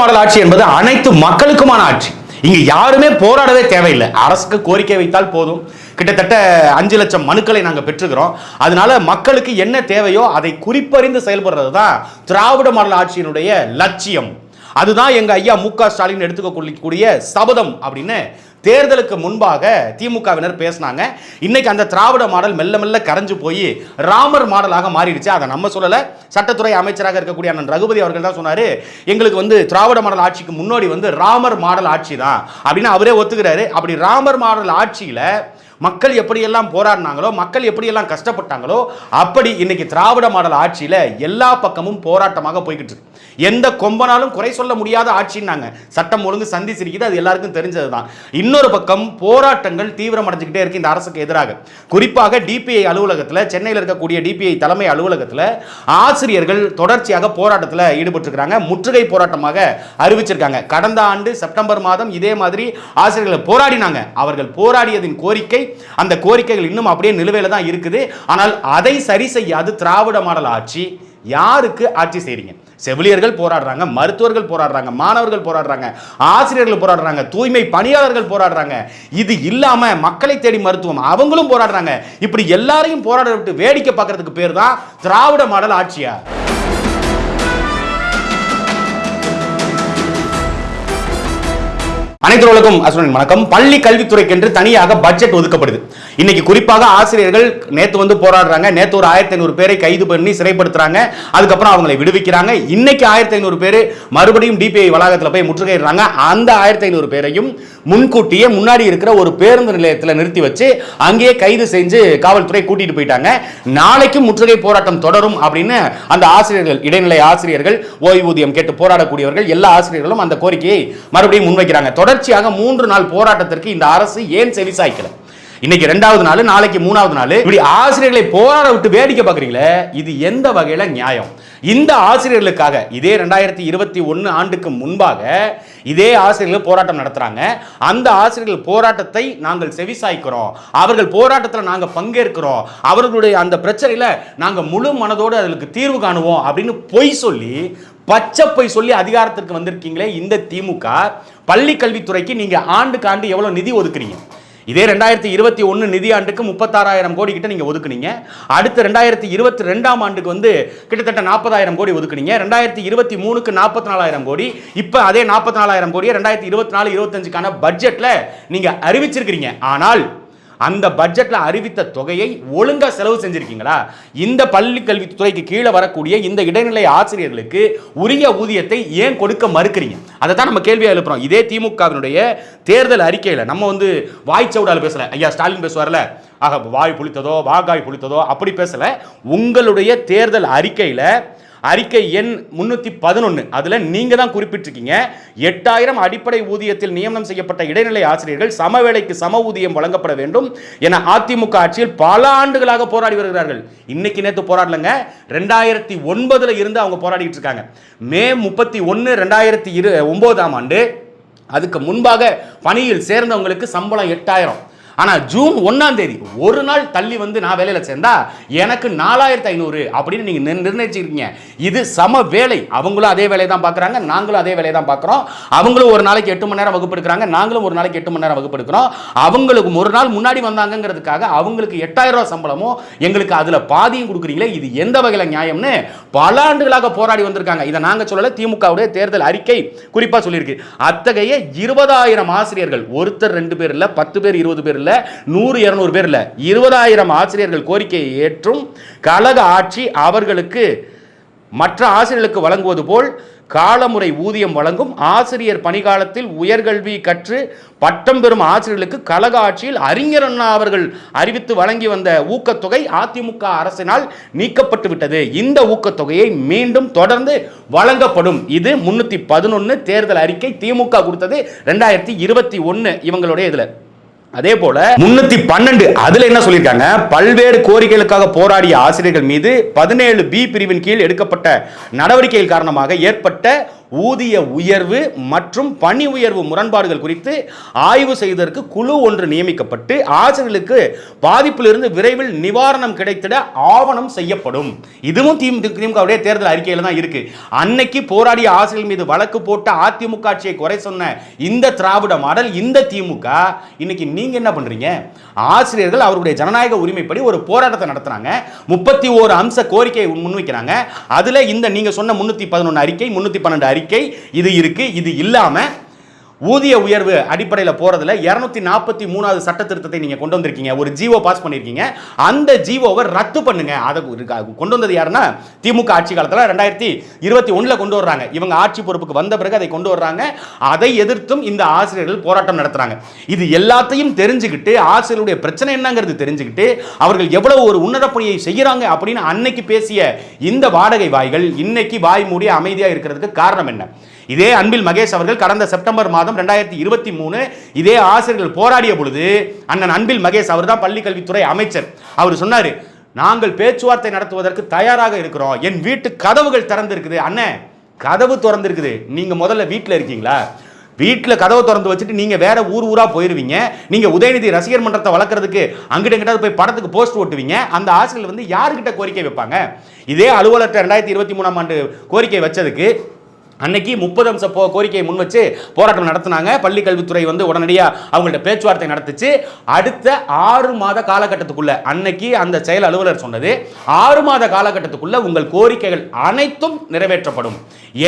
Model ஆட்சி என்பது அனைத்து மக்களுக்குமான ஆட்சி. இங்க யாருமே போராடவே தேவையில்லை. அரசுக்கு கோரிக்கை வைத்தால் போதும். கிட்டத்தட்ட அஞ்சு லட்சம் மனுக்களை நாங்க பெற்றுக்கிறோம் அதனால மக்களுக்கு என்ன தேவையோ அதை குறிப்பறிந்து செயல்படுறது தான் திராவிட மாடல் ஆட்சியினுடைய லட்சியம். அதுதான் எங்க ஐயா மு க ஸ்டாலின் எடுத்துக்கக்கூடிய சபதம் அப்படின்னு தேர்தலுக்கு முன்பாக திமுகவினர் பேசினாங்க. இன்னைக்கு அந்த திராவிட மாடல் மெல்ல மெல்ல கரைஞ்சு போய் ராமர் மாடலாக மாறிடுச்சு. அதை நம்ம சொல்லலை. சட்டத்துறை அமைச்சராக இருக்கக்கூடிய அண்ணன் ரகுபதி அவர்கள் தான் சொன்னார் எங்களுக்கு வந்து திராவிட மாடல் ஆட்சிக்கு முன்னோடி வந்து ராமர் மாடல் ஆட்சி தான் அப்படின்னு அவரே ஒத்துக்கிறாரு. அப்படி ராமர் மாடல் ஆட்சியில் மக்கள் எப்படியெல்லாம் போராடினாங்களோ மக்கள் எப்படியெல்லாம் கஷ்டப்பட்டாங்களோ அப்படி இன்னைக்கு திராவிட மாடல் ஆட்சியில் எல்லா பக்கமும் போராட்டமாக போய்கிட்டு இருக்கு. எந்த கொம்பனாலும் குறை சொல்ல முடியாத ஆட்சின்னாங்க. சட்டம் ஒழுங்கு சந்தி சிரிக்குது அது எல்லாருக்கும் தெரிஞ்சது தான் இன்னொரு பக்கம் போராட்டங்கள் தீவிரமடைஞ்சுக்கிட்டே இருக்கு இந்த அரசுக்கு எதிராக. குறிப்பாக டிபிஐ அலுவலகத்தில் சென்னையில் இருக்கக்கூடிய டிபிஐ தலைமை அலுவலகத்தில் ஆசிரியர்கள் தொடர்ச்சியாக போராட்டத்தில் ஈடுபட்டிருக்கிறாங்க. முற்றுகை போராட்டமாக அறிவிச்சிருக்காங்க. கடந்த ஆண்டு செப்டம்பர் மாதம் இதே மாதிரி ஆசிரியர்கள் போராடினாங்க. அவர்கள் போராடியதின் கோரிக்கை அந்த கோரிக்கைகள் இன்னும் அப்படியே நிலுவையில் தான் இருக்குது. ஆனால் அதை சரி செய்யாது திராவிட மாடல் ஆட்சி. யாருக்கு ஆட்சி செய்றீங்க? செவிலியர்கள் போராடுறாங்க மருத்துவர்கள் போராடுறாங்க மாணவர்கள் போராடுறாங்க ஆசிரியர்கள் போராடுறாங்க தூய்மை பணியாளர்கள் போராடுறாங்க. இது இல்லாம மக்களை தேடி மருத்துவம் அவங்களும் போராடுறாங்க. இப்படி எல்லாரையும் போராட விட்டு வேடிக்கை பார்க்கறதுக்கு பேர் தான் திராவிட மாடல் ஆட்சியா அனைத்து உலகம் அசுரன் வணக்கம். பள்ளி கல்வித்துறைக்கென்று தனியாக பட்ஜெட் ஒதுக்கப்படுது. இன்னைக்கு குறிப்பாக ஆசிரியர்கள் நேத்து வந்து போராடுறாங்க. நேத்து ஒரு ஆயிரத்தி ஐநூறு பேரை கைது பண்ணி சிறைப்படுத்துறாங்க. அதுக்கப்புறம் அவங்களை விடுவிக்கிறாங்க. இன்னைக்கு ஆயிரத்தி ஐநூறு பேர் மறுபடியும் டிபிஐ வளாகத்தில் போய் முற்றுகையிடுறாங்க. அந்த ஆயிரத்தி ஐநூறு பேரையும் முன்கூட்டியே முன்னாடி இருக்கிற ஒரு பேருந்து நிலையத்தில் நிறுத்தி வச்சு அங்கேயே கைது செஞ்சு காவல்துறை கூட்டிட்டு போயிட்டாங்க. நாளைக்கும் முற்றுகை போராட்டம் தொடரும் அப்படின்னு அந்த ஆசிரியர்கள் இடைநிலை ஆசிரியர்கள் ஓய்வூதியம் கேட்டு போராடக்கூடியவர்கள் எல்லா ஆசிரியர்களும் அந்த கோரிக்கையை மறுபடியும் முன்வைக்கிறாங்க. தொடர் தொடர்ச்சியாக மூன்று நாள் போராட்டத்திற்கு இந்த அரசு ஏன் செவிசாய்க்கல? இன்னைக்கு ரெண்டாவது நாள் நாளைக்கு மூணாவது நாள் இப்படி ஆசிரியர்களை போராட விட்டு வேடிக்கை பார்க்குறீங்களே? இது எந்த வகையில் நியாயம்? இந்த ஆசிரியர்களுக்காக இதே ரெண்டாயிரத்தி இருபத்தி ஒன்று ஆண்டுக்கு முன்பாக இதே ஆசிரியர்கள் போராட்டம் நடத்துறாங்க. அந்த ஆசிரியர்கள் போராட்டத்தை நாங்கள் செவிசாய்க்கிறோம். அவர்கள் போராட்டத்தில் நாங்கள் பங்கேற்கிறோம். அவர்களுடைய அந்த பிரச்சனையில் நாங்கள் முழு மனதோடு அதற்கு தீர்வு காணுவோம் அப்படின்னு பொய் சொல்லி பச்சை பொய் சொல்லி அதிகாரத்திற்கு வந்திருக்கீங்களே இந்த திமுக பள்ளி கல்வித்துறைக்கு நீங்க ஆண்டுக்கு ஆண்டு எவ்வளவு நிதி ஒதுக்குறீங்க? இதே ரெண்டாயிரத்தி இருபத்தி ஒன்று நிதியாண்டுக்கு முப்பத்தாறாயிரம் கோடி கிட்ட நீங்கள் ஒதுக்குனீங்க. அடுத்து ரெண்டாயிரத்தி இருபத்தி ரெண்டாம் ஆண்டுக்கு வந்து கிட்டத்தட்ட நாற்பதாயிரம் கோடி ஒதுக்குனீங்க. ரெண்டாயிரத்தி இருபத்தி மூணுக்கு நாற்பத்தி நாலாயிரம் கோடி. இப்போ அதே நாற்பத்தி நாலாயிரம் கோடியை ரெண்டாயிரத்தி இருபத்தி நாலு இருபத்தஞ்சுக்கான பட்ஜெட்டில் நீங்கள் அறிவிச்சிருக்கிறீங்க. ஆனால் அந்த பட்ஜெட்டில் அறிவித்த தொகையை ஒழுங்காக செலவு செஞ்சுருக்கீங்களா? இந்த பள்ளி கல்வித்துறைக்கு கீழே வரக்கூடிய இந்த இடைநிலை ஆசிரியர்களுக்கு உரிய ஊதியத்தை ஏன் கொடுக்க மறுக்கிறீங்க? அதை தான் நம்ம கேள்வியாக எழுப்புறோம். இதே திமுகவினுடைய தேர்தல் அறிக்கையில் நம்ம வந்து வாய்ச்சவுடால் பேசல. ஐயா ஸ்டாலின் பேசுவார்ல. ஆக வாய் புளித்ததோ வாகாய் புளித்ததோ அப்படி பேசலை. உங்களுடைய தேர்தல் அறிக்கையில் அறிக்கை எண் முன்னூற்றி பதினொன்று அதில் நீங்கள் தான் குறிப்பிட்டிருக்கீங்க. எட்டாயிரம் அடிப்படை ஊதியத்தில் நியமனம் செய்யப்பட்ட இடைநிலை ஆசிரியர்கள் சமவேளைக்கு சம ஊதியம் வழங்கப்பட வேண்டும் என அதிமுக ஆட்சியில் பல ஆண்டுகளாக போராடி வருகிறார்கள். இன்னைக்கு நேற்று போராடலங்க. ரெண்டாயிரத்தி ஒன்பதில் இருந்து அவங்க போராடிட்டு இருக்காங்க. மே முப்பத்தி ஒன்று ரெண்டாயிரத்தி இரு ஒன்பதாம் ஆண்டு. அதுக்கு முன்பாக பணியில் சேர்ந்தவங்களுக்கு சம்பளம் எட்டாயிரம். ஆனால் ஜூன் ஒன்றாம் தேதி ஒரு நாள் தள்ளி வந்து நான் வேலையில் சேர்ந்தா எனக்கு நாலாயிரத்தி ஐநூறு அப்படின்னு நீங்கள் நிர்ணயிச்சிருக்கீங்க. இது சம வேலை. அவங்களும் அதே வேலையை தான் பார்க்குறாங்க நாங்களும் அதே வேலையை தான் பார்க்குறோம் அவங்களும் ஒரு நாளைக்கு எட்டு மணி நேரம் வகுப்பு எடுக்கிறாங்க நாங்களும் ஒரு நாளைக்கு எட்டு மணி நேரம் வகுப்பு எடுக்கிறோம் அவங்களுக்கு ஒரு நாள் முன்னாடி வந்தாங்கங்கிறதுக்காக அவங்களுக்கு எட்டாயிரம் ரூபா சம்பளமும் எங்களுக்கு அதில் பாதியும் கொடுக்குறீங்களே இது எந்த வகையில் நியாயம்னு பல ஆண்டுகளாக போராடி வந்திருக்காங்க. இதை நாங்கள் சொல்லலை திமுகவுடைய தேர்தல் அறிக்கை குறிப்பாக சொல்லியிருக்கு. அத்தகைய இருபதாயிரம் ஆசிரியர்கள் ஒருத்தர் ரெண்டு பேர் இல்லை பத்து பேர் இருபது பேர் இல்லை நூறு இருநூறு பேர் இல்லை இருபதாயிரம் ஆசிரியர்கள் கோரிக்கையை ஏற்றும் கழக ஆட்சி அவர்களுக்கு மற்ற ஆசிரியர்களுக்கு வழங்குவது போல் காலமுறை ஊதியம் வழங்கும் ஆசிரியர் பணிகாலத்தில் உயர்கல்வி கற்று பட்டம் பெறும் ஆசிரியர்களுக்கு கழக ஆட்சியில் அறிஞர் அண்ணா அவர்கள் அறிவித்து வழங்கி வந்த ஊக்கத்தொகை அதிமுக அரசினால் நீக்கப்பட்டு விட்டது. இந்த ஊக்கத்தொகையை மீண்டும் தொடர்ந்து வழங்கப்படும். இது முன்னூத்தி பதினொன்று தேர்தல் அறிக்கை திமுக கொடுத்தது. ரெண்டாயிரத்தி இருபத்தி ஒன்று இவங்களுடைய இதுல. அதே போல முன்னூத்தி பன்னெண்டு அதுல என்ன சொல்லியிருக்காங்க? பல்வேறு கோரிக்கைகளுக்காக போராடிய ஆசிரியர்கள் மீது பதினேழு பி பிரிவின் கீழ் எடுக்கப்பட்ட நடவடிக்கைகள் காரணமாக ஏற்பட்ட ஊதிய உயர்வு மற்றும் பணி உயர்வு முரண்பாடுகள் குறித்து ஆய்வு செய்வதற்கு குழு ஒன்று நியமிக்கப்பட்டு ஆசிரியர்களுக்கு பாதிப்பிலிருந்து விரைவில் நிவாரணம் கிடைத்திட ஆவணம் செய்யப்படும். இதுவும் திமுகவுடைய தேர்தல் அறிக்கையில் தான் இருக்கு. அன்னைக்கு போராடிய ஆசிரியர்கள் மீது வழக்கு போட்ட அதிமுக ஆட்சியை குறை சொன்ன இந்த திராவிட மாடல் இந்த திமுக இன்னைக்கு நீங்க என்ன பண்றீங்க? ஆசிரியர்கள் அவருடைய ஜனநாயக உரிமைப்படி ஒரு போராட்டத்தை நடத்துறாங்க. முப்பத்தி ஓரு அம்ச கோரிக்கையை முன்வைக்கிறாங்க. அதுல இந்த நீங்க சொன்ன முன்னூத்தி பதினொன்று அறிக்கை முன்னூத்தி பன்னெண்டு அறிக்கை இது இருக்கு இது இல்லாம ஊதிய உயர்வு அடிப்படையில் போகிறதுல இரநூத்தி நாற்பத்தி மூணாவது சட்ட திருத்தத்தை நீங்கள் கொண்டு வந்திருக்கீங்க. ஒரு ஜீவோ பாஸ் பண்ணியிருக்கீங்க அந்த ஜீவோவை ரத்து பண்ணுங்க. அதை கொண்டு வந்தது யாருன்னா திமுக ஆட்சி காலத்தில் ரெண்டாயிரத்தி இருபத்தி ஒன்றில் கொண்டு வர்றாங்க. இவங்க ஆட்சி பொறுப்புக்கு வந்த பிறகு அதை கொண்டு வர்றாங்க. அதை எதிர்த்தும் இந்த ஆசிரியர்கள் போராட்டம் நடத்துறாங்க. இது எல்லாத்தையும் தெரிஞ்சுக்கிட்டு ஆசிரியருடைய பிரச்சனை என்னங்கிறது தெரிஞ்சுக்கிட்டு அவர்கள் எவ்வளவு ஒரு உன்னதப்பணியை செய்கிறாங்க அப்படின்னு அன்னைக்கு பேசிய இந்த வாடகை வாய்கள் இன்னைக்கு வாய் மூடி அமைதியாக இருக்கிறதுக்கு காரணம் என்ன? இதே அன்பில் மகேஷ் அவர்கள் கடந்த செப்டம்பர் மாதம் ரெண்டாயிரத்தி இருபத்தி மூணு இதே ஆசிரியர்கள் போராடிய பொழுது அண்ணன் அன்பில் மகேஷ் அவர் தான் பள்ளிக்கல்வித்துறை அமைச்சர். அவர் சொன்னார் நாங்கள் பேச்சுவார்த்தை நடத்துவதற்கு தயாராக இருக்கிறோம். என் வீட்டு கதவுகள் திறந்திருக்குது. அண்ணன் கதவு திறந்திருக்குது. நீங்கள் முதல்ல வீட்டில் இருக்கீங்களா? வீட்டில் கதவை திறந்து வச்சுட்டு நீங்கள் வேற ஊர் ஊராக போயிடுவீங்க நீங்கள் உதயநிதி ரசிகர் மன்றத்தை வளர்க்குறதுக்கு அங்கிட்ட எங்கிட்ட போய் படத்துக்கு போஸ்ட் ஓட்டுவீங்க. அந்த ஆசிரியர் வந்து யாருக்கிட்ட கோரிக்கை வைப்பாங்க? இதே அலுவலர்கிட்ட ரெண்டாயிரத்தி இருபத்தி மூணாம் ஆண்டு கோரிக்கை வச்சதுக்கு அன்னைக்கு முப்பது அம்ச போ கோரிக்கையை முன் வச்சு போராட்டம் நடத்தினாங்க. பள்ளி கல்வித்துறை வந்து உடனடியாக அவங்கள்ட்ட பேச்சுவார்த்தை நடத்துச்சு. அடுத்த ஆறு மாத காலகட்டத்துக்குள்ள அன்னைக்கு அந்த செயல் அலுவலர் சொன்னது ஆறு மாத காலகட்டத்துக்குள்ள உங்கள் கோரிக்கைகள் அனைத்தும் நிறைவேற்றப்படும்.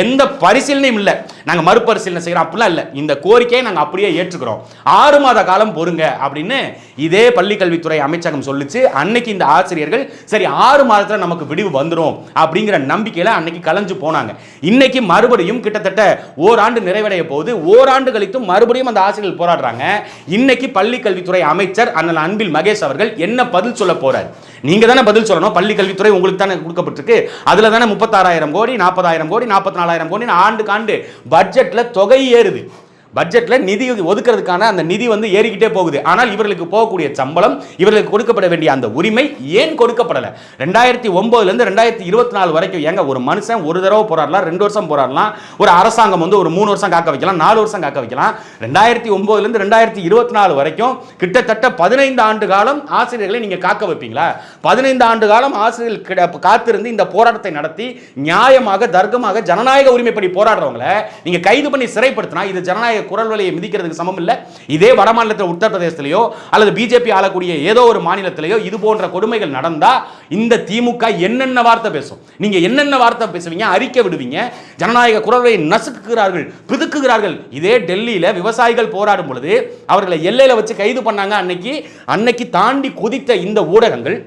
எந்த பரிசீலனையும் இல்லை. நாங்கள் மறுபரிசீலனை செய்கிறோம் அப்படிலாம் இல்லை. இந்த கோரிக்கையை நாங்கள் அப்படியே ஏற்றுக்கிறோம். ஆறு மாத காலம் பொறுங்க அப்படின்னு இதே பள்ளி கல்வித்துறை அமைச்சகம் சொல்லிச்சு. அன்னைக்கு இந்த ஆசிரியர்கள் சரி ஆறு மாதத்தில் நமக்கு விடிவு வந்துடும் அப்படிங்கிற நம்பிக்கையில் அன்னைக்கு கலைஞ்சு போனாங்க. இன்னைக்கு மறுபடியும் கிட்டத்தட்ட ஓராண்டு நிறைவடைய போகுது ஓராண்டு கழித்தும் மறுபடியும் அந்த ஆசிரியர்கள் போராடுறாங்க. இன்னைக்கு பள்ளி கல்வித்துறை அமைச்சர் அண்ணன் அன்பில் மகேஷ் அவர்கள் என்ன பதில் சொல்ல போறார்? நீங்க தானே பதில் சொல்லணும். பள்ளி கல்வித்துறை உங்களுக்கு தானே கொடுக்கப்பட்டிருக்கு. அதுல தானே முப்பத்தாறாயிரம் கோடி நாற்பதாயிரம் கோடி நாற்பத்தி நாலாயிரம் கோடி ஆண்டுக்கு ஆண்டு பட்ஜெட்ல தொகை ஏறுது. பட்ஜெட்டில் நிதி ஒதுக்கிறதுக்கான அந்த நிதி வந்து ஏறிக்கிட்டே போகுது. ஆனால் இவர்களுக்கு போகக்கூடிய சம்பளம் இவர்களுக்கு கொடுக்கப்பட வேண்டிய அந்த உரிமை ஏன் கொடுக்கப்படலை? ரெண்டாயிரத்தி ஒம்போதுலேருந்து ரெண்டாயிரத்தி இருபத்தி நாலு வரைக்கும் ஏங்க ஒரு மனுஷன் ஒரு தடவை போராடலாம் ரெண்டு வருஷம் போராடலாம் ஒரு அரசாங்கம் வந்து ஒரு மூணு வருஷம் காக்க வைக்கலாம் நாலு வருஷம் காக்க வைக்கலாம். ரெண்டாயிரத்தி ஒம்போதுலேருந்து ரெண்டாயிரத்தி இருபத்தி நாலு வரைக்கும் கிட்டத்தட்ட பதினைந்து ஆண்டு காலம் ஆசிரியர்களை நீங்கள் காக்க வைப்பீங்களா? பதினைந்து ஆண்டு காலம் ஆசிரியர்கள் கிட- காத்திருந்து இந்த போராட்டத்தை நடத்தி நியாயமாக தர்க்கமாக ஜனநாயக உரிமைப்படி போராடுறவங்கள நீங்கள் கைது பண்ணி சிறைப்படுத்தினா இது ஜனநாயக குரல் வலையை மிதிக்கிறதுக்கு சமம் இல்லை இதே வட மாநிலத்தில் உத்தரப்பிரதேசத்திலேயோ அல்லது பிஜேபி ஆளக்கூடிய ஏதோ ஒரு மாநிலத்திலேயோ இது போன்ற கொடுமைகள் நடந்தால் இந்த திமுக என்னென்ன வார்த்தை பேசும்? நீங்க என்னென்ன வார்த்தை பேசுவீங்க? அறிக்கை விடுவீங்க. ஜனநாயக குரல் நசுக்குகிறார்கள் பிதுக்குகிறார்கள். இதே டெல்லியில் விவசாயிகள் போராடும் பொழுது அவர்களை எல்லையில் வச்சு கைது பண்ணாங்க அன்னைக்கு. அன்னைக்கு தாண்டி குதித்த இந்த ஊடகங்கள்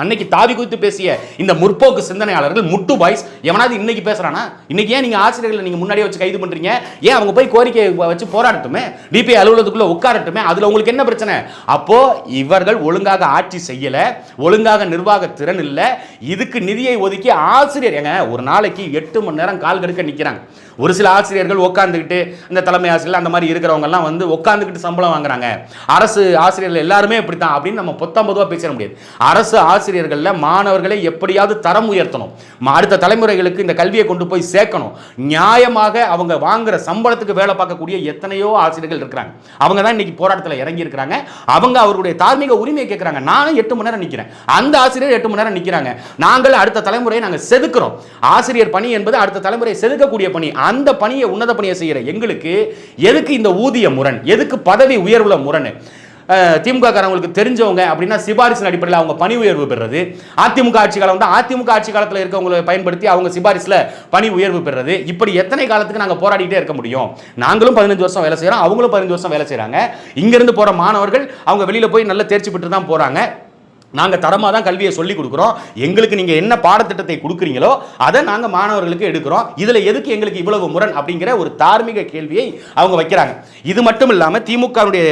அன்னைக்கு தாவி குதித்து பேசிய இந்த முற்போக்கு சிந்தனையாளர்கள் முட்டு பாய்ஸ் எவனாவது இன்னைக்கு பேசுறானா? இன்னைக்கு ஏன் நீங்க ஆசிரியர்களை நீங்க முன்னாடியே வச்சு கைது பண்றீங்க? ஏன் அவங்க போய் கோரிக்கை வச்சு போராடட்டுமே? டிபி அலுவலகத்துக்குள்ள உட்காரட்டுமே? அதுல உங்களுக்கு என்ன பிரச்சனை? அப்போ இவர்கள் ஒழுங்காக ஆட்சி செய்யல ஒழுங்காக நிர்வாக திறன் இல்லை. இதுக்கு நிதியை ஒதுக்கி ஆசிரியர் ஏங்க ஒரு நாளைக்கு எட்டு மணி நேரம் கால் கடுக்க நிக்கிறாங்க. ஒரு சில ஆசிரியர்கள் உட்காந்துக்கிட்டு இந்த தலைமை ஆசிரியர் அந்த மாதிரி இருக்கிறவங்கலாம் வந்து உட்காந்துக்கிட்டு சம்பளம் வாங்குறாங்க. அரசு ஆசிரியர்கள் எல்லாருமே இப்படி தான் அப்படின்னு நம்ம பொத்தாம் பொதுவாக பேச முடியாது. அரசு ஆசிரியர்களில் மாணவர்களை எப்படியாவது தரம் உயர்த்தணும். அடுத்த தலைமுறைகளுக்கு இந்த கல்வியை கொண்டு போய் சேர்க்கணும். நியாயமாக அவங்க வாங்குற சம்பளத்துக்கு வேலை பார்க்கக்கூடிய எத்தனையோ ஆசிரியர்கள் இருக்கிறாங்க. அவங்க தான் இன்னைக்கு போராட்டத்தில் இறங்கி இருக்கிறாங்க அவங்க அவருடைய தார்மீக உரிமையை கேட்குறாங்க நானும் எட்டு மணி நேரம் நிற்கிறேன் அந்த ஆசிரியர் எட்டு மணி நேரம் நிற்கிறாங்க நாங்கள் அடுத்த தலைமுறையை நாங்கள் செதுக்கிறோம். ஆசிரியர் பணி என்பது அடுத்த தலைமுறையை செதுக்கக்கூடிய பணி. அந்த பணியை உன்னத பணியை செய்கிற எங்களுக்கு எதுக்கு இந்த ஊதிய முரண்? எதுக்கு பதவி உயர்வுல முரண்? திமுக காரங்களுக்கு தெரிஞ்சவங்க அப்படின்னா சிபாரிசின் அடிப்படையில் அவங்க பணி உயர்வு பெறுறது. அதிமுக ஆட்சி காலம் வந்து அதிமுக ஆட்சி காலத்தில் இருக்கவங்களை பயன்படுத்தி அவங்க சிபாரிசில் பணி உயர்வு பெறுறது. இப்படி எத்தனை காலத்துக்கு நாங்கள் போராடிட்டே இருக்க முடியும்? நாங்களும் பதினஞ்சு வருஷம் வேலை செய்கிறோம் அவங்களும் பதினஞ்சு வருஷம் வேலை செய்கிறாங்க இங்கேருந்து போகிற மாணவர்கள் அவங்க வெளியில் போய் நல்ல தேர்ச்சி பெற்று தான் போகிறாங்க நாங்கள் தரமாக தான் கல்வியை சொல்லி கொடுக்குறோம். எங்களுக்கு நீங்கள் என்ன பாடத்திட்டத்தை கொடுக்குறீங்களோ அதை நாங்கள் மாணவர்களுக்கு எடுக்கிறோம். இதில் எதுக்கு எங்களுக்கு இவ்வளவு முரண் அப்படிங்கிற ஒரு தார்மீக கேள்வியை அவங்க வைக்கிறாங்க. இது மட்டும் இல்லாமல் திமுகவுடைய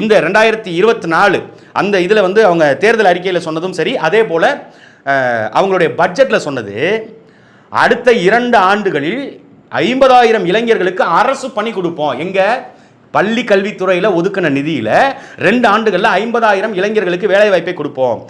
இந்த ரெண்டாயிரத்தி இருபத்தி நாலு அந்த இதில் வந்து அவங்க தேர்தல் அறிக்கையில் சொன்னதும் சரி அதே போல் அவங்களுடைய பட்ஜெட்டில் சொன்னது அடுத்த இரண்டு ஆண்டுகளில் ஐம்பதாயிரம் இளைஞர்களுக்கு அரசு பணி கொடுப்போம். எங்கள் பள்ளி கல்வித்துறையில் ஒதுக்கின நிதியில் ரெண்டு ஆண்டுகளில் ஐம்பதாயிரம் இளைஞர்களுக்கு வேலைவாய்ப்பை கொடுப்போம்.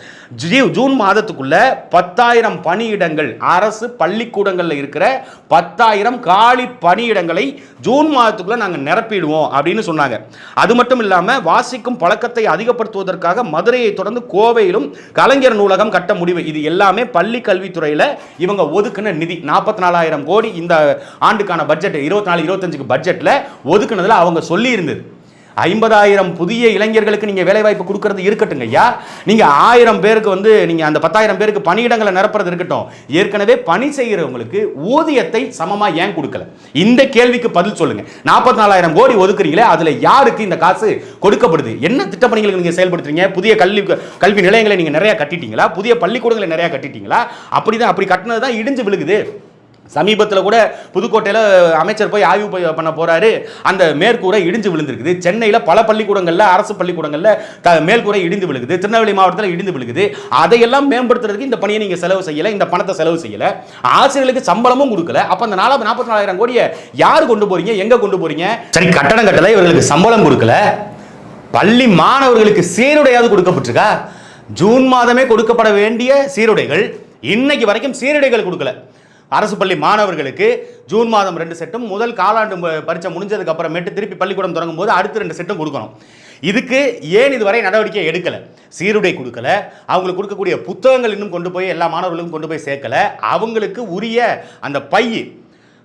ஜூன் மாதத்துக்குள்ள பத்தாயிரம் பணியிடங்கள் அரசு பள்ளிக்கூடங்களில் இருக்கிற பத்தாயிரம் காலி பணியிடங்களை ஜூன் மாதத்துக்குள்ள நாங்கள் நிரப்பிடுவோம் அப்படின்னு சொன்னாங்க. அது மட்டும் இல்லாமல் வாசிக்கும் பழக்கத்தை அதிகப்படுத்துவதற்காக மதுரையை தொடர்ந்து கோவையிலும் கலைஞர் நூலகம் கட்ட முடிவு. இது எல்லாமே பள்ளி கல்வித்துறையில் இவங்க ஒதுக்குன நிதி. நாற்பத்தி நாலாயிரம் கோடி இந்த ஆண்டுக்கான பட்ஜெட் இருபத்தி நாலு இருபத்தஞ்சுக்கு பட்ஜெட்டில் ஒதுக்குனதில் அவங்க சொல்லி இருந்தது. ஐம்பதாயிரம் புதிய இளைஞர்களுக்கு நீங்க வேலை வாய்ப்பு கொடுக்கறது இருக்கட்டுங்க ஐயா. நீங்க ஆயிரம் பேருக்கு வந்து நீங்க அந்த பத்தாயிரம் பேருக்கு பணியிடங்களை நிரப்புறது இருக்கட்டும். ஏற்கனவே பணி செய்கிறவங்களுக்கு ஊதியத்தை சமமா ஏன் கொடுக்கல? இந்த கேள்விக்கு பதில் சொல்லுங்க. நாற்பத்தி நாலாயிரம் கோடி ஒதுக்குறீங்களே அதுல யாருக்கு இந்த காசு கொடுக்கப்படுது? என்ன திட்டப்பணிகளுக்கு நீங்க செயல்படுத்துறீங்க? புதிய கல்வி கல்வி நிலையங்களை நீங்க நிறையா கட்டிட்டீங்களா? புதிய பள்ளிக்கூடங்களை நிறையா கட்டிட்டீங்களா? அப்படிதான் அப்படி கட்டினது தான் இடிஞ்சு விழுகுது. சமீபத்தில் கூட புதுக்கோட்டையில் அமைச்சர் போய் ஆய்வு பண்ண போகிறாரு அந்த மேற்கூரை இடிஞ்சு விழுந்திருக்குது. சென்னையில் பல பள்ளிக்கூடங்களில் அரசு பள்ளிக்கூடங்களில் த மேற்கூரை இடிந்து விழுகுது. திருநெல்வேலி மாவட்டத்தில் இடிந்து விழுகுது. அதையெல்லாம் மேம்படுத்துறதுக்கு இந்த பணியை நீங்கள் செலவு செய்யலை இந்த பணத்தை செலவு செய்யலை. ஆசிரியர்களுக்கு சம்பளமும் கொடுக்கல. அப்போ அந்த நாலு நாற்பத்தி நாலாயிரம் கோடியை யார் கொண்டு போகிறீங்க எங்கே கொண்டு போகிறீங்க சரி கட்டணம் கட்டலை இவர்களுக்கு சம்பளம் கொடுக்கல. பள்ளி மாணவர்களுக்கு சீருடையாவது கொடுக்கப்பட்டிருக்கா? ஜூன் மாதமே கொடுக்கப்பட வேண்டிய சீருடைகள் இன்னைக்கு வரைக்கும் சீருடைகள் கொடுக்கல. அரசு பள்ளி மாணவர்களுக்கு ஜூன் மாதம் ரெண்டு செட்டும் முதல் காலாண்டு பரீட்சை முடிஞ்சதுக்கு அப்புறமேட்டு திருப்பி பள்ளிக்கூடம் தொடங்கும் போது அடுத்து ரெண்டு செட்டும் கொடுக்கணும். இதுக்கு ஏன் இதுவரை நடவடிக்கை எடுக்கலை? சீருடை கொடுக்கல. அவங்களுக்கு கொடுக்கக்கூடிய புத்தகங்கள் இன்னும் கொண்டு போய் எல்லா மாணவர்களுக்கும் கொண்டு போய் சேர்க்கல. அவங்களுக்கு உரிய அந்த பை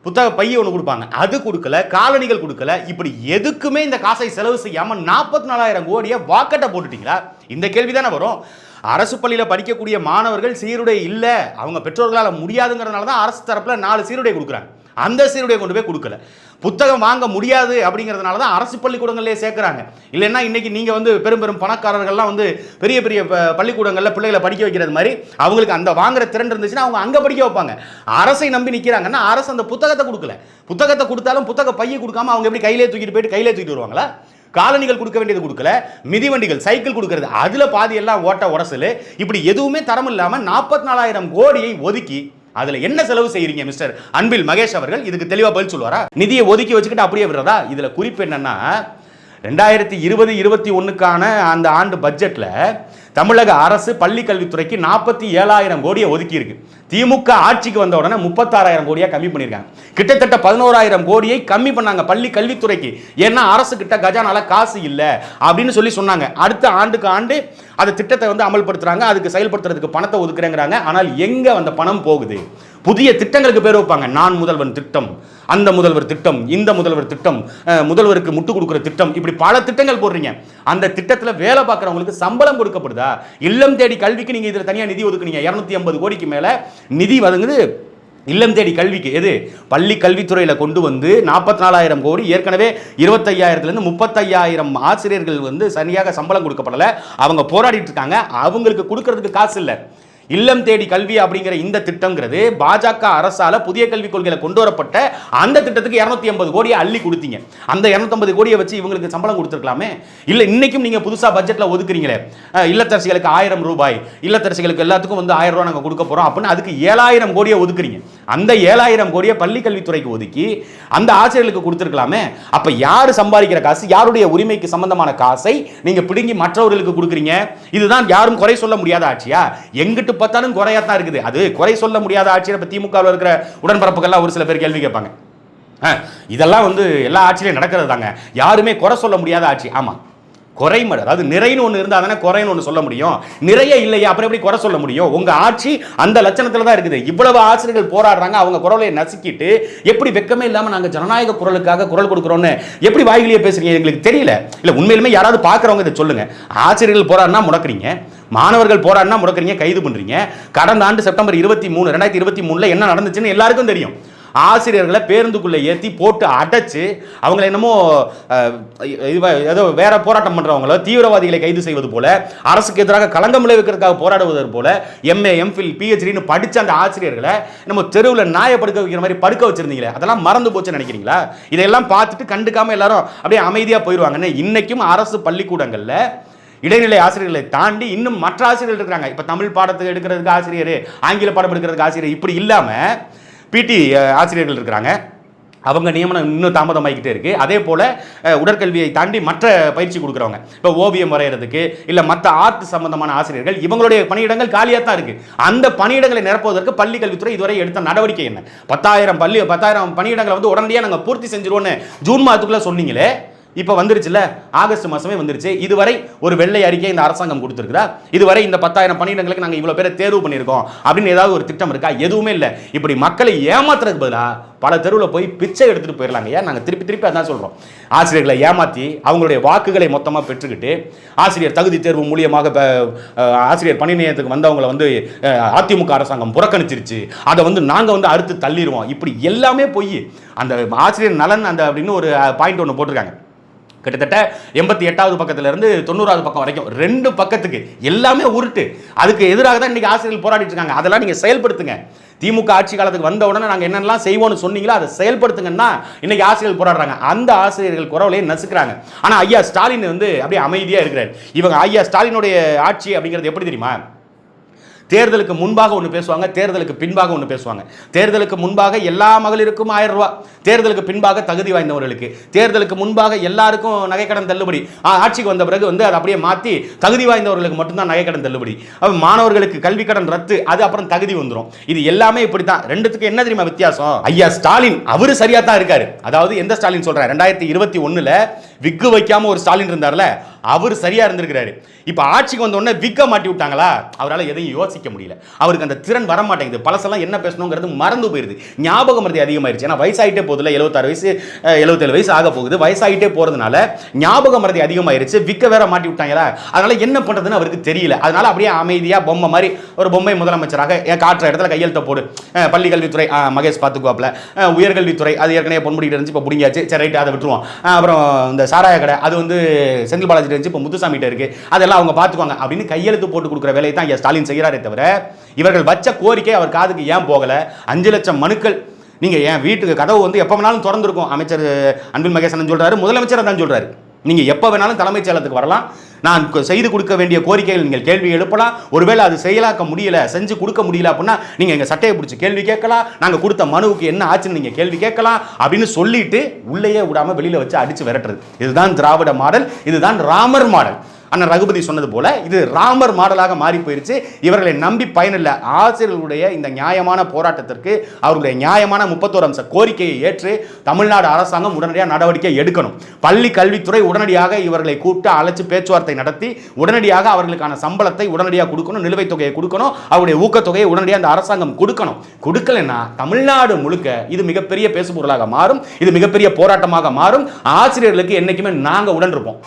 புத்தக பைய ஒன்று கொடுப்பாங்க. அது கொடுக்கல காலணிகள் கொடுக்கல. இப்படி எதுக்குமே இந்த காசை செலவு செய்யாமல் நாற்பத்தி நாலாயிரம் கோடியை வாக்கட்டை போட்டுட்டீங்களா? இந்த கேள்வி தானே வரும். அரசு பள்ளியில் படிக்கக்கூடிய மாணவர்கள் சீருடை இல்லை. அவங்க பெற்றோர்களால் முடியாதுங்கிறதுனால தான் அரசு தரப்பில் நாலு சீருடை கொடுக்குறாங்க. அந்த சீருடையை கொண்டு போய் கொடுக்கல. புத்தகம் வாங்க முடியாது அப்படிங்கிறதுனால தான் அரசு பள்ளிக்கூடங்களே சேர்க்குறாங்க. இல்லைன்னா இன்னைக்கு நீங்கள் வந்து பெரும் பெரும் பணக்காரர்கள்லாம் வந்து பெரிய பெரிய ப- பள்ளிக்கூடங்களில் பிள்ளைகளை படிக்க வைக்கிறது மாதிரி அவங்களுக்கு அந்த வாங்குற திறன் இருந்துச்சுன்னா அவங்க அங்கே படிக்க வைப்பாங்க. அரசை நம்பி நிற்கிறாங்கன்னா அரசு அந்த புத்தகத்தை கொடுக்கல. புத்தகத்தை கொடுத்தாலும் புத்தக பையை கொடுக்காம அவங்க எப்படி கையிலே தூக்கிட்டு போயிட்டு கையிலே தூக்கிட்டு வருவாங்களா? காலணிகள் கொடுக்க வேண்டியது கொடுக்கல மிதிவண்டிகள் சைக்கிள் கொடுக்கறது. அதில் பாதி எல்லாம் ஓட்ட உடசல் இப்படி எதுவுமே தரம் இல்லாமல் நாற்பத்தி நாலாயிரம் கோடியை ஒதுக்கி அதுல என்ன செலவு செய்யறீங்க மிஸ்டர் அன்பில் மகேஷ் அவர்கள்? இதுக்கு தெளிவா பதில் சொல்லுவாரா? நிதியை ஒதுக்கி வச்சுக்கிட்டு அப்படியே விடுறதா? இதுல குறிப்பு என்னன்னா ரெண்டாயிரத்தி இருபது இருபத்தி ஒன்றுக்கான அந்த ஆண்டு பட்ஜெட்ல தமிழக அரசு பள்ளி கல்வித்துறைக்கு நாற்பத்தி ஏழாயிரம் கோடியை ஒதுக்கியிருக்கு. திமுக ஆட்சிக்கு வந்த உடனே முப்பத்தாறாயிரம் கோடியாக கம்மி பண்ணியிருக்காங்க. கிட்டத்தட்ட பதினோராயிரம் கோடியை கம்மி பண்ணாங்க பள்ளி கல்வித்துறைக்கு. ஏன்னா அரசு கிட்ட கஜானால காசு இல்லை அப்படின்னு சொல்லி சொன்னாங்க. அடுத்த ஆண்டுக்கு ஆண்டு அந்த திட்டத்தை வந்து அமல்படுத்துறாங்க. அதுக்கு செயல்படுத்துறதுக்கு பணத்தை ஒதுக்குறேங்கிறாங்க. ஆனால் எங்க அந்த பணம் போகுது? புதிய திட்டங்களுக்கு பேர் வைப்பாங்க. நான் முதல்வன் திட்டம். அந்த முதல்வர் திட்டம் இந்த முதல்வர் திட்டம் முதல்வருக்கு முட்டு கொடுக்குற திட்டம் இப்படி பல திட்டங்கள் போடுறீங்க. அந்த திட்டத்தில் வேலை பார்க்குறவங்களுக்கு சம்பளம் கொடுக்கப்படுதா? இல்லம் தேடி கல்விக்கு நீங்கள் இதில் தனியாக நிதி ஒதுக்குனீங்க. இரநூத்தி ஐம்பது கோடிக்கு மேலே நிதி வதங்குது இல்லம் தேடி கல்விக்கு எது? பள்ளி கல்வித்துறையில் கொண்டு வந்து நாற்பத்தி நாலாயிரம் கோடி ஏற்கனவே இருபத்தையாயிரத்துலேருந்து முப்பத்தையாயிரம் ஆசிரியர்கள் வந்து சரியாக சம்பளம் கொடுக்கப்படலை. அவங்க போராடிட்டு இருக்காங்க. அவங்களுக்கு கொடுக்கறதுக்கு காசு இல்லை. இல்லம் தேடி கல்வி அப்படிங்கிற இந்த திட்டங்கிறது பாஜக அரசால புதிய கல்விக் கொள்கையில கொண்டு வரப்பட்ட அந்த திட்டத்துக்கு இரநூத்தி ஐம்பது கோடியை அள்ளி கொடுத்தீங்க. அந்த இரநூத்தம்பது கோடியை வச்சு இவங்களுக்கு சம்பளம் கொடுத்துருக்கலாமே? இல்ல இன்னைக்கும் நீங்க புதுசா பட்ஜெட்ல ஒதுக்குறீங்களே. இல்லத்தரசிகளுக்கு ஆயிரம் ரூபாய் இல்லத்தரசிகளுக்கு எல்லாத்துக்கும் வந்து ஆயிரம் ரூபாய் நாங்க கொடுக்க போறோம் அப்படின்னு அதுக்கு ஏழாயிரம் கோடியை ஒதுக்குறீங்க. அந்த ஏழாயிரம் கோடியை பள்ளி கல்வித்துறைக்கு ஒதுக்கி அந்த ஆசிரியர்களுக்கு கொடுத்துருக்கலாமே. அப்ப யார் சம்பாதிக்கிற காசு யாருடைய உரிமைக்கு சம்பந்தமான காசை நீங்க பிடுங்கி மற்றவர்களுக்கு கொடுக்குறீங்க? இதுதான் யாரும் குறை சொல்ல முடியாத ஆட்சியா? எங்கிட்டு பார்த்தாலும் குறையாதான் இருக்குது. அது குறை சொல்ல முடியாத ஆட்சியை இப்ப திமுக இருக்கிற உடன்பரப்புகள்லாம் ஒரு சில பேர் கேள்வி கேட்பாங்க. ஆ, இதெல்லாம் வந்து எல்லா ஆட்சியிலையும் நடக்கிறது தாங்க யாருமே குறை சொல்ல முடியாத ஆட்சி. ஆமாம் குறைமடு அதாவது நிறைன்னு ஒன்று இருந்தால் தானே குறைன்னு ஒன்று சொல்ல முடியும். நிறைய இல்லையா அப்புறம் எப்படி குறை சொல்ல முடியும்? உங்கள் ஆட்சி அந்த லட்சணத்தில் தான் இருக்குது. இவ்வளவு ஆசிரியர்கள் போராடுறாங்க அவங்க குரலை நசுக்கிட்டு எப்படி வெக்கமே இல்லாமல் நாங்கள் ஜனநாயக குரலுக்காக குரல் கொடுக்குறோன்னு எப்படி வாய்கிலேயே பேசுறீங்க? எங்களுக்கு தெரியல. இல்லை உண்மையிலுமே யாராவது பார்க்குறவங்க இதை சொல்லுங்கள் ஆசிரியர்கள் போராடினா முடக்குறீங்க. மாணவர்கள் போராடினா முடக்குறீங்க கைது பண்ணுறீங்க கடந்த ஆண்டு செப்டம்பர் இருபத்தி மூணு ரெண்டாயிரத்தி இருபத்தி மூணுல என்ன நடந்துச்சுன்னு எல்லாருக்கும் தெரியும். ஆசிரியர்களை பேருந்துக்குள்ளே ஏற்றி போட்டு அடைச்சு அவங்களை என்னமோ ஏதோ வேற போராட்டம் பண்ணுறவங்கள தீவிரவாதிகளை கைது செய்வது போல அரசுக்கு எதிராக களங்கம் விளைவிக்கிறதுக்காக போராடுவது போல எம்ஏ எம்ஃபில் பிஹெச்டின்னு படித்த அந்த ஆசிரியர்களை நம்ம தெருவில் நாயை படுக்க வைக்கிற மாதிரி படுக்க வச்சிருந்தீங்களே அதெல்லாம் மறந்து போச்சுன்னு நினைக்கிறீங்களா? இதையெல்லாம் பார்த்துட்டு கண்டுக்காமல் எல்லாரும் அப்படியே அமைதியாக போயிடுவாங்கன்னு இன்னைக்கும் அரசு பள்ளிக்கூடங்களில் இடைநிலை ஆசிரியர்களை தாண்டி இன்னும் மற்ற ஆசிரியர்கள் இருக்கிறாங்க. இப்போ தமிழ் பாடத்துக்கு எடுக்கிறதுக்கு ஆசிரியர் ஆங்கில பாடம் எடுக்கிறதுக்கு ஆசிரியர் இப்படி இல்லாமல் பிடி ஆசிரியர்கள் இருக்கிறாங்க. அவங்க நியமனம் இன்னும் தாமதமாகிக்கிட்டே இருக்குது அதே போல் உடற்கல்வியை தாண்டி மற்ற பயிற்சி கொடுக்குறவங்க இப்போ ஓவியம் வரைகிறதுக்கு இல்லை மற்ற ஆர்ட் சம்பந்தமான ஆசிரியர்கள் இவங்களுடைய பணியிடங்கள் காலியாக தான் இருக்குது அந்த பணியிடங்களை நிரப்புவதற்கு பள்ளி கல்வித்துறை இதுவரை எடுத்த நடவடிக்கை என்ன? பத்தாயிரம் பள்ளி பத்தாயிரம் பணியிடங்களை வந்து உடனடியாக நாங்கள் பூர்த்தி செஞ்சிருவோன்னு ஜூன் மாதத்துக்குள்ளே சொன்னீங்களே இப்போ வந்துருச்சுல ஆகஸ்ட் மாதமே வந்துருச்சு. இதுவரை ஒரு வெள்ளை அறிக்கை இந்த அரசாங்கம் கொடுத்துருக்குதா? இதுவரை இந்த பத்தாயிரம் பணியிடங்களுக்கு நாங்கள் இவ்வளோ பேரை தேர்வு பண்ணியிருக்கோம். அப்படின்னு ஏதாவது ஒரு திட்டம் இருக்கா? எதுவுமே இல்லை. இப்படி மக்களை ஏமாத்துறதுக்கு பதிலாக பல தெருவில் போய் பிச்சை எடுத்துகிட்டு போயிடலாங்க. ஏன்? நாங்கள் திருப்பி திருப்பி அதான் சொல்கிறோம் ஆசிரியர்களை ஏமாற்றி அவங்களுடைய வாக்குகளை மொத்தமாக பெற்றுக்கிட்டு ஆசிரியர் தகுதி தேர்வு மூலியமாக ஆசிரியர் பணி நிலையத்துக்கு வந்தவங்களை வந்து அதிமுக அரசாங்கம் புறக்கணிச்சிருச்சு. அதை வந்து நாங்கள் வந்து அறுத்து தள்ளிடுவோம். இப்படி எல்லாமே போய் அந்த ஆசிரியர் நலன் அந்த அப்படின்னு ஒரு பாயிண்ட் ஒன்று போட்டிருக்காங்க. கிட்டத்தட்ட எண்பத்தி எட்டாவது பக்கத்துலேருந்து தொண்ணூறாவது பக்கம் வரைக்கும் ரெண்டு பக்கத்துக்கு எல்லாமே உருட்டு. அதுக்கு எதிராக தான் இன்னைக்கு ஆசிரியர்கள் போராடிட்டு இருக்காங்க. அதெல்லாம் நீங்கள் செயல்படுத்துங்க. திமுக ஆட்சி காலத்துக்கு வந்த உடனே நாங்கள் என்னெல்லாம் செய்வோம்னு சொன்னீங்களோ அதை செயல்படுத்துங்கன்னா இன்னைக்கு ஆசிரியர்கள் போராடுறாங்க. அந்த ஆசிரியர்கள் குரவலையும் நசுக்கிறாங்க. ஆனால் ஐயா ஸ்டாலின் வந்து அப்படியே அமைதியாக இருக்கிறார். இவங்க ஐயா ஸ்டாலினுடைய ஆட்சி அப்படிங்கிறது எப்படி தெரியுமா? தேர்தலுக்கு முன்பாக ஒன்று பேசுவாங்க தேர்தலுக்கு பின்பாக ஒன்று பேசுவாங்க. தேர்தலுக்கு முன்பாக எல்லா மகளிருக்கும் ஆயிரம் ரூபாய். தேர்தலுக்கு பின்பாக தகுதி வாய்ந்தவர்களுக்கு. தேர்தலுக்கு முன்பாக எல்லாருக்கும் நகைக்கடன் தள்ளுபடி. ஆட்சிக்கு வந்த பிறகு வந்து அதை அப்படியே மாற்றி தகுதி வாய்ந்தவர்களுக்கு மட்டும்தான் நகைக்கடன் தள்ளுபடி. அப்போ மாணவர்களுக்கு கல்வி கடன் ரத்து அது அப்புறம் தகுதி வந்துடும் இது எல்லாமே இப்படி தான் ரெண்டுத்துக்கு என்ன தெரியுமா வித்தியாசம்? ஐயா ஸ்டாலின் அவரு சரியாக தான் இருக்காரு. அதாவது எந்த ஸ்டாலின் சொல்கிறேன் ரெண்டாயிரத்தி இருபத்தி ஒன்றில் விக்கு வைக்காமல் ஒரு ஸ்டாலின் இருந்தார்ல அவர் சரியாக இருந்திருக்கிறாரு. இப்போ ஆட்சிக்கு வந்த உடனே விக்க மாட்டி விட்டாங்களா? அவரால் எதையும் யோசிக்க முடியல. அவருக்கு அந்த திறன் வர மாட்டேங்குது பழசெல்லாம் என்ன பேசணுங்கிறது மறந்து போயிருது. ஞாபகம் மருதி அதிகமாயிருச்சு. ஏன்னா வயசாயிட்டே போதில்ல எழுபத்தாறு வயசு எழுபத்தேழு வயசு ஆக போகுது. வயசாகிட்டே போகிறதுனால ஞாபக மருதி அதிகமாயிருச்சு. விக்க வேற மாட்டி விட்டாங்களா? அதனால என்ன பண்ணுறதுன்னு அவருக்கு தெரியல. அதனால அப்படியே அமைதியாக பொம்மை மாதிரி ஒரு பொம்மை முதலமைச்சராக என் காட்டுற இடத்துல கையெழுத்த போடு. பள்ளி கல்வித்துறை மகேஷ் பார்த்துக்குவாப்பில் உயர்கல்வித்துறை அது ஏற்கனவே பொன்முடிக்கிட்டு இருந்துச்சு இப்போ பிடிங்காச்சு சரி ரைட்டு அதை விட்டுருவோம். அப்புறம் இந்த சாராய கடை அது வந்து செந்தில் பாலாஜி இருந்துச்சு இப்போ முத்துசாமிகிட்ட இருக்கு. அதெல்லாம் அவங்க பார்த்துக்குவாங்க அப்படின்னு கையெழுத்து போட்டு கொடுக்குற வேலையை தான் ஐயா ஸ்டாலின் செய்கிறாரே தவிர இவர்கள் வச்ச கோரிக்கை அவர் காதுக்கு ஏன் போகலை? அஞ்சு லட்சம் மனுக்கள். நீங்கள் என் வீட்டுக்கு கதவு வந்து எப்போ வேணாலும் திறந்துருக்கும். அமைச்சர் அன்பில் மகேசன் சொல்றாரு முதலமைச்சர் தான் சொல்றாரு. நீங்கள் எப்போ வேணாலும் தலைமைச் செயலத்துக்கு வரலாம். நான் செய்து கொடுக்க வேண்டிய கோரிக்கைகள் நீங்கள் கேள்வி எழுப்பலாம். ஒருவேளை அது செயலாக்க முடியல செஞ்சு கொடுக்க முடியல அப்படின்னா நீங்கள் எங்கள் சட்டையை பிடிச்சி கேள்வி கேட்கலாம். நாங்கள் கொடுத்த மனுவுக்கு என்ன ஆச்சுன்னு நீங்கள் கேள்வி கேட்கலாம். அப்படின்னு சொல்லிட்டு உள்ளேயே விடாமல் வெளியில் வச்சு அடித்து விரட்டுறது. இதுதான் திராவிட மாடல் இதுதான் ராமர் மாடல். அண்ணன் ரகுபதி சொன்னது போல இது ராமர் மாடலாக மாறி போயிருச்சு. இவர்களை நம்பி பயனில்லை. ஆசிரியர்களுடைய இந்த நியாயமான போராட்டத்திற்கு அவர்களுடைய நியாயமான முப்பத்தோரு அம்ச கோரிக்கையை ஏற்று தமிழ்நாடு அரசாங்கம் உடனடியாக நடவடிக்கை எடுக்கணும். பள்ளி கல்வித்துறை உடனடியாக இவர்களை கூப்பிட்டு அழைச்சு பேச்சுவார்த்தை நடத்தி உடனடியாக அவர்களுக்கான சம்பளத்தை உடனடியாக கொடுக்கணும் நிலுவைத் தொகையை கொடுக்கணும் அவருடைய ஊக்கத்தொகையை உடனடியாக அந்த அரசாங்கம் கொடுக்கணும். கொடுக்கலன்னா தமிழ்நாடு முழுக்க இது மிகப்பெரிய பேசுபொருளாக மாறும். இது மிகப்பெரிய போராட்டமாக மாறும். ஆசிரியர்களுக்கு என்னைக்குமே நாங்கள் உடன் இருப்போம்.